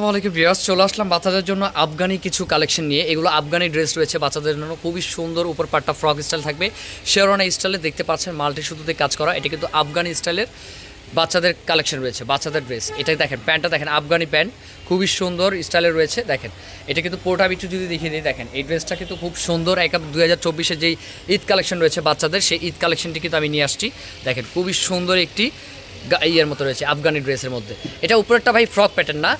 আসসালামাইকুম রিয়াজ চলে আসলাম বাচ্চাদের জন্য আফগানি কিছু কালেকশন নিয়ে। এগুলো আফগানি ড্রেস রয়েছে বাচ্চাদের জন্য, খুবই সুন্দর উপর পাটটা ফ্রক স্টাইল থাকবে। শেরোনা স্টাইলে দেখতে পাচ্ছেন মাল্টি সুতোতে কাজ করা, এটা কিন্তু আফগানি স্টাইলের বাচ্চাদের কালেকশন রয়েছে, বাচ্চাদের ড্রেস। এটা দেখেন, প্যান্টটা দেখেন, আফগানি প্যান্ট, খুবই সুন্দর স্টাইলের রয়েছে, দেখেন। এটা কিন্তু পোটা বিটু যদি দেখিয়ে দিই, দেখেন, এই ড্রেসটা কিন্তু খুব সুন্দর, এক দুই হাজার চব্বিশে যেই ঈদ কালেকশন রয়েছে বাচ্চাদের, সেই ঈদ কালেকশনটি কিন্তু আমি নিয়ে আসছি। দেখেন, খুবই সুন্দর একটি ইয়ের মতো রয়েছে, আফগানি ড্রেসের মধ্যে। এটা উপরেরটা ভাই ফ্রক প্যাটার্ন না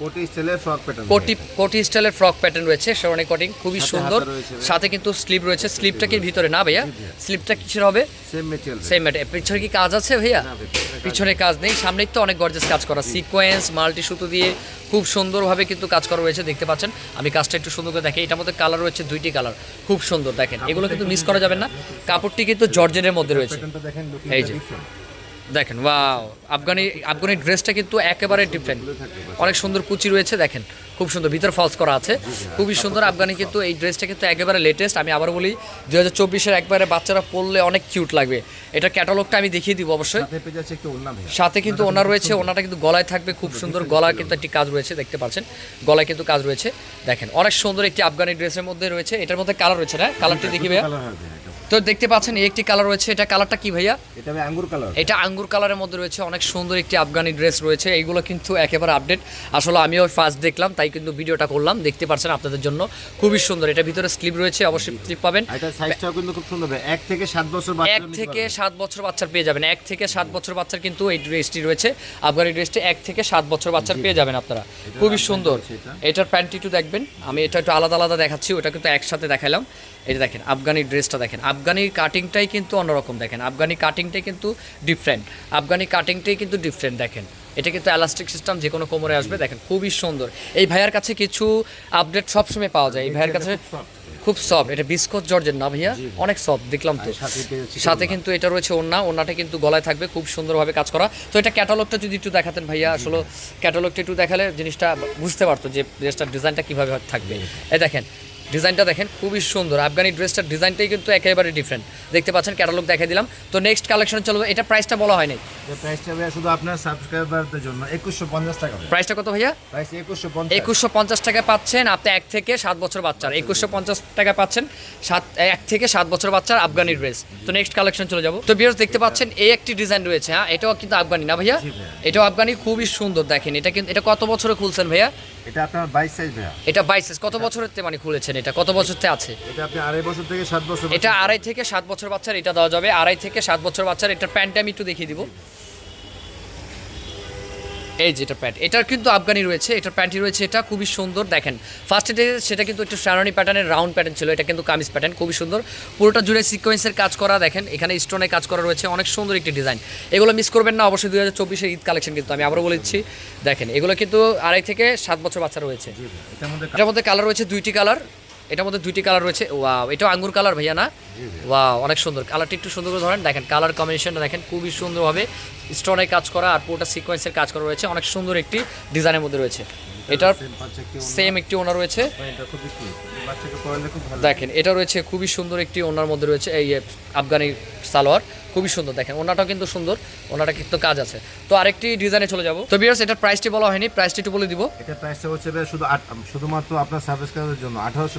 কোটি স্টাইলের ফ্রক প্যাটার্ন কোটি কোটি স্টাইলের ফ্রক প্যাটার্ন রয়েছে শেরওয়ানি কটিং খুবই সুন্দর। সাথে কিন্তু স্লিপ রয়েছে স্লিপটা কি ভিতরে? না ভাইয়া স্লিপটা কিসের হবে? সেম মেটেরিয়াল সেম ম্যাটে পিছনে কি কাজ আছে ভাইয়া? পিছনে কাজ নেই। সামনে তো অনেক গর্জেস কাজ করা। সিকোয়েন্স মাল্টি সুতো দিয়ে খুব সুন্দরভাবে কিন্তু কাজ করা রয়েছে দেখতে পাচ্ছেন। আমি কাজটা একটু সুন্দর করে দেখি এটার মধ্যে কালার রয়েছে দুইটি কালার খুব সুন্দর দেখেন। এগুলো কিন্তু মিস করা যাবে না। কাপড়টি কিন্তু জর্জেনের মধ্যে রয়েছে। এই যে। দেখেন ওয়াও আফগানি আফগানি ড্রেসটা কিন্তু একেবারে ডিফারেন্ট অনেক সুন্দর কুচি রয়েছে দেখেন খুব সুন্দর ভিতর ফলস করা আছে। খুবই সুন্দর আফগানি কিন্তু এই ড্রেসটা কিন্তু একেবারে লেটেস্ট আমি আবার বলি দু হাজার চব্বিশের একবারে বাচ্চারা পরলে অনেক কিউট লাগবে। এটা ক্যাটালগটা আমি দেখিয়ে দিব অবশ্যই। সাথে কিন্তু ওনার রয়েছে ওনাটা কিন্তু গলায় থাকবে খুব সুন্দর গলার কিন্তু একটি কাজ রয়েছে দেখতে পাচ্ছেন। গলায় কিন্তু কাজ রয়েছে। দেখেন অনেক সুন্দর একটি আফগানি ড্রেসের মধ্যে রয়েছে। এটার মধ্যে কালার রয়েছে না? কালারটি দেখি হবে তো দেখতে পাচ্ছেন একটি কালার রয়েছে। এটা কালারটা কি ভাইয়া? এটা আঙ্গুর কালার এটা আঙ্গুর কালারের মধ্যে রয়েছে। অনেক সুন্দর একটি আফগানি ড্রেস রয়েছে। এইগুলো কিন্তু একেবারে আপডেট আসলে আমিও ফার্স্ট দেখলাম তাই কিন্তু ভিডিওটা করলাম। দেখতে পাচ্ছেন আপনাদের জন্য খুবই সুন্দর। এটা ভিতরে স্লিপ রয়েছে অবশ্যই স্লিপ পাবেন। এটা সাইজটাও কিন্তু খুব সুন্দর ভাই। এক থেকে সাত বছর এক থেকে সাত বছর বাচ্চার পেয়ে যাবেন। এক থেকে সাত বছর বাচ্চার কিন্তু এই ড্রেসটি রয়েছে। আফগানি ড্রেসটি এক থেকে সাত বছর বাচ্চার পেয়ে যাবেন আপনারা। খুবই সুন্দর। এটার প্যান্টটি একটু দেখবেন। আমি এটা একটু আলাদা আলাদা দেখাচ্ছি। ওটা কিন্তু একসাথে দেখালাম। এটা দেখেন আফগানি ড্রেসটা দেখেন। আফগানির কাটিংটাই কিন্তু অন্যরকম দেখেন। আফগানি কাটিংটাই কিন্তু ডিফারেন্ট আফগানি কাটিংটাই কিন্তু ডিফারেন্ট দেখেন। এটা কিন্তু এলাস্টিক সিস্টেম যে কোনো কোমরে আসবে দেখেন খুবই সুন্দর। এই ভাইয়ার কাছে কিছু আপডেট সবসময় পাওয়া যায়। এই ভাইয়ের কাছে খুব সফট এটা বিস্কট জর্জের না ভাইয়া? অনেক সফট দেখলাম তো। সাথে কিন্তু এটা রয়েছে ওন্না ওন্নাটা কিন্তু গলায় থাকবে খুব সুন্দরভাবে কাজ করা। তো এটা ক্যাটালগটা যদি একটু দেখাতেন ভাইয়া আসলে ক্যাটালগটা একটু দেখালে জিনিসটা বুঝতে পারতো যে ড্রেসটার ডিজাইনটা কীভাবে থাকবে। এই দেখেন ডিজাইনটা দেখেন খুবই সুন্দর। আফগানি ড্রেসটার ডিজাইনটাই কিন্তু একেবারে ডিফারেন্ট দেখতে পাচ্ছেন ক্যাটালগ দেখে দিলাম। তো নেক্সট কালেকশন চলবে এটা প্রাইসটা বলা হয়নি প্রাইসটা ভাই শুধু আপনার সাবস্ক্রাইবারদের জন্য একুশশো পঞ্চাশ টাকা প্রাইসটা কত ভাইয়া? প্রাইস একুশশো পঞ্চাশ। একুশশো পঞ্চাশ টাকা পাচ্ছেন আপনি এক থেকে সাত বছর বাচ্চার। একুশশো পঞ্চাশ টাকা পাচ্ছেন সাত এক থেকে সাত বছর বাচ্চার আফগানি ড্রেস তো নেক্সট কালেকশন চলে যাব। তো বিয়ার্স দেখতে পাচ্ছেন এই একটি ডিজাইন রয়েছে হ্যাঁ? এটাও কিন্তু আফগানি না ভাইয়া? ভাইয়া। এটাও আফগানি খুবই সুন্দর দেখেন। এটা কিন্তু এটা কত বছরে খুলছেন ভাইয়া? এটা আপনার বাইশ সাইজ ভাইয়া। এটা বাইসেস কত বছরের তে মানে খুলেছেন এটা? কত বছরতে আছে? এটা আপনি আড়াই বছর থেকে সাত বছর এটা আড়াই থেকে সাত বছর বাচ্চার এটা দেওয়া যাবে। আড়াই থেকে সাত বছর বাচ্চার এটা প্যান্ট আমি একটু দেখিয়ে দিব। এই যেটা প্যান্ট এটার কিন্তু আফগানি রয়েছে এটার প্যান্টই রয়েছে এটা খুবই সুন্দর। দেখেন ফার্স্ট এটে সেটা কিন্তু একটু শ্যারনি প্যাটার্নের রাউন্ড প্যাটার্ন ছিল এটা কিন্তু কামিজ প্যাটার্ন খুবই সুন্দর। পুরোটা জুড়ে সিকোয়েন্সের কাজ করা দেখেন এখানে স্টোনে কাজ করা রয়েছে অনেক সুন্দর একটি ডিজাইন এগুলো মিস করবেন না অবশ্যই দু হাজার চব্বিশের ঈদ কালেকশন কিন্তু আমি আবারও বলে দিচ্ছি দেখেন এগুলো কিন্তু আড়াই থেকে সাত বছর বাচ্চা রয়েছে। এটার মধ্যে কালার রয়েছে দুইটি কালার এটার মধ্যে দুইটি কালার রয়েছে। ওয়াও এটাও আঙ্গুর কালার ভাইয়া না? ওয়াও অনেক সুন্দর। কালারটি একটু সুন্দর করে ধরেন। দেখেন কালার কম্বিনেশনটা দেখেন খুবই সুন্দরভাবে স্টোনের কাজ করা আর পুরোটা সিকোয়েন্সের কাজ করা রয়েছে। অনেক সুন্দর একটি ডিজাইনের মধ্যে রয়েছে। এটার। সেম একটি ওনার। রয়েছে। ভালো দেখেন এটা রয়েছে খুবই সুন্দর একটি ওনার মধ্যে রয়েছে এই আফগানি সালোয়ার। খুবই সুন্দর দেখেন ওনাটাও কিন্তু সুন্দর ওনাটা কিন্তু কাজ আছে। তো আরেকটি ডিজাইনে চলে যাব। তো বিয়ার্স এটার প্রাইসটি বলা হয়নি প্রাইসটি একটু বলে দিব। এটা প্রাইসটা হচ্ছে শুধু শুধুমাত্র আপনার সাবস্ক্রাইবারের জন্য আঠারোশো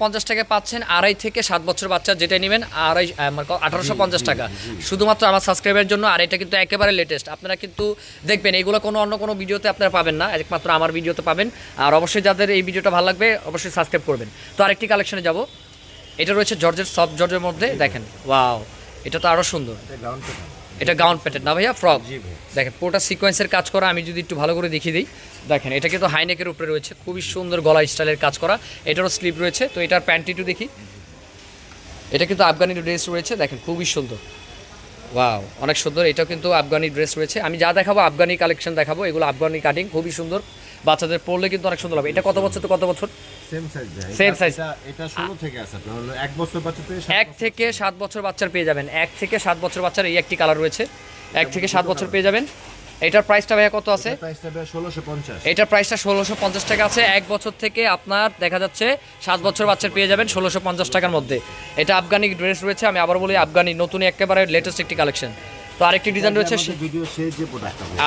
পঞ্চাশ টাকা। টাকা পাচ্ছেন আড়াই থেকে সাত বছর বাচ্চা যেটা নেবেন আড়াই আঠারোশো পঞ্চাশ টাকা। শুধুমাত্র আমার সাবস্ক্রাইবের জন্য আর এটা কিন্তু একেবারে লেটেস্ট আপনারা কিন্তু দেখবেন এগুলো কোনো অন্য কোনো ভিডিওতে আপনারা পাবেন না একমাত্র আমার ভিডিওতে পাবেন। আর অবশ্যই যাদের এই ভিডিওটা ভালো লাগবে অবশ্যই সাবস্ক্রাইব করবেন। তো আরেকটি কালেকশনে যাব। এটা রয়েছে জর্জের সফট জর্জের মধ্যে দেখেন ওয়াও এটা তো আরও সুন্দর। এটা গাউন প্যাটার্ন না ভাইয়া ফ্রক ভাই। দেখেন পুরোটা সিকোয়েন্সের কাজ করা আমি যদি একটু ভালো করে দেখিয়ে দিই। দেখেন এটা কিন্তু হাইনেকের উপরে রয়েছে খুবই সুন্দর গলা স্টাইলের কাজ করা। এটারও স্লিপ রয়েছে তো এটার প্যান্টটি দেখি। এটা কিন্তু আফগানি ড্রেস রয়েছে দেখেন খুবই সুন্দর। ওয়াও অনেক সুন্দর। এটাও কিন্তু আফগানি ড্রেস রয়েছে। আমি যা দেখাবো আফগানি কালেকশন দেখাবো এগুলো আফগানি কাটিং খুবই সুন্দর। বাচ্চাদের পড়লে কিন্তু অনেক সুন্দর হবে এটা কত বছর তো কত বছর? সেম সাইজ ভাই। Same এটা- size। এটা- এটা শুরু থেকে আছে। আপনার হলো এক বছর বাচ্চা থেকে সাত এক থেকে সাত বছর বাচ্চার পেয়ে যাবেন। এক থেকে সাত বছর বাচ্চার এই একটি কালার রয়েছে। এক থেকে সাত বছর পেয়ে যাবেন। এটার প্রাইসটা ভাইয়া কত আছে? এটার প্রাইসটা ষোলোশো পঞ্চাশ। টাকা আছে। এক বছর থেকে আপনার দেখা যাচ্ছে সাত বছর বাচ্চার পেয়ে যাবেন ষোলোশো পঞ্চাশ টাকার মধ্যে। এটা আফগানি ড্রেস রয়েছে আমি আবার বলি আফগানি নতুন একেবারে লেটেস্ট একটি কালেকশন তো আরেকটি ডিজাইন রয়েছে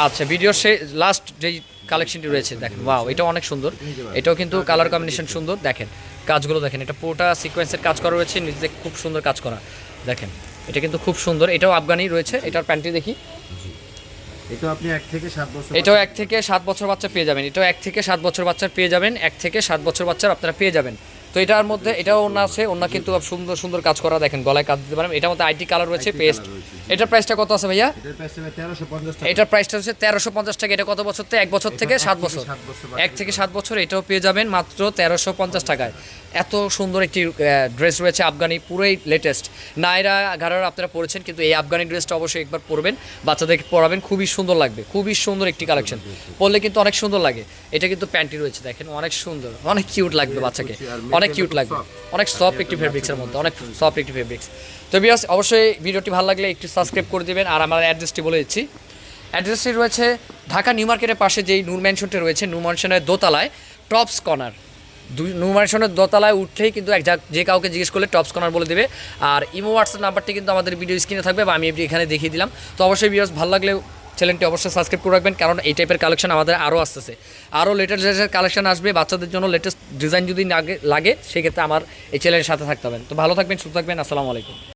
আচ্ছা ভিডিও সে লাস্ট যেই কালেকশনটি রয়েছে দেখেন ওয়াও এটা অনেক সুন্দর। এটাও কিন্তু কালার কম্বিনেশন সুন্দর দেখেন কাজগুলো দেখেন এটা পুরোটা সিকোয়েন্সের কাজ করা রয়েছে নিজে খুব সুন্দর কাজ করা। দেখেন এটা কিন্তু খুব সুন্দর এটাও আফগানি রয়েছে এটার প্যান্টটি দেখি। এটা আপনি এক থেকে সাত বছর এটাও এক থেকে সাত বছর বাচ্চা পেয়ে যাবেন। এটাও এক থেকে সাত বছর বাচ্চার পেয়ে যাবেন। এক থেকে সাত বছর বাচ্চার আপনারা পেয়ে যাবেন। তো এটার মধ্যে এটাও ওনা আছে ওনা কিন্তু খুব সুন্দর সুন্দর কাজ করা দেখেন গলায় কাজ দিতে পারেন। এটার মধ্যে আইটি কালার রয়েছে পেস্ট। এটার প্রাইসটা কত আছে ভাইয়া? এটার প্রাইস হবে টাকা। এটার প্রাইসটা হচ্ছে তেরোশো পঞ্চাশ টাকা। এটা কত বছর থেকে? এক বছর থেকে সাত বছর। সাত বছর এক থেকে সাত বছর এটাও পেয়ে যাবেন মাত্র তেরোশো পঞ্চাশ টাকায়। এত সুন্দর একটি ড্রেস রয়েছে আফগানি পুরোই লেটেস্ট নায়রা ঘাড়ার আপনারা পরেছেন কিন্তু এই আফগানি ড্রেসটা অবশ্যই একবার পরবেন। বাচ্চাদেরকে পরাবেন খুবই সুন্দর লাগবে খুবই সুন্দর একটি কালেকশন পরলে কিন্তু অনেক সুন্দর লাগে। এটা কিন্তু প্যান্টি রয়েছে দেখেন অনেক সুন্দর অনেক কিউট লাগবে বাচ্চাকে। অনেক কিউট লাগবে। অনেক সফট একটি ফেব্রিক্সের মধ্যে অনেক সফট একটি ফেব্রিক্স তো বিয়াস অবশ্যই ভিডিওটি ভালো লাগলে একটু সাবস্ক্রাইব করে দিবেন আর আমার অ্যাড্রেসটি বলে দিচ্ছি। অ্যাড্রেসটি রয়েছে ঢাকা নিউ মার্কেটের পাশে যেই নূর ম্যানশনটি রয়েছে নূর ম্যানশনের দোতলায় টপস কর্নার নূর ম্যানশনের দোতলায় উঠলেই কিন্তু এক যা- যে কাউকে জিজ্ঞেস করলে টপস কর্নার বলে দেবে। আর ইমো হোয়াটসঅ্যাপ নাম্বারটি কিন্তু আমাদের ভিডিও স্ক্রিনে থাকবে বা আমি এখানে দেখিয়ে দিলাম। তো অবশ্যই ভিডিওস ভালো লাগলে চ্যানেলটি অবশ্যই সাবস্ক্রাইব করে রাখবেন, কারণ এই টাইপের কালেকশন আমাদের আরও আসতেছে। আরও লেটেস্ট লেটেস্ট কালেকশন আসবে, বাচ্চাদের জন্য লেটেস্ট ডিজাইন যদি লাগে, সেক্ষেত্রে আমার এই চ্যানেলের সাথে থাকতে হবে। তো ভালো থাকবেন, সুস্থ থাকবেন, আসসালামু আলাইকুম।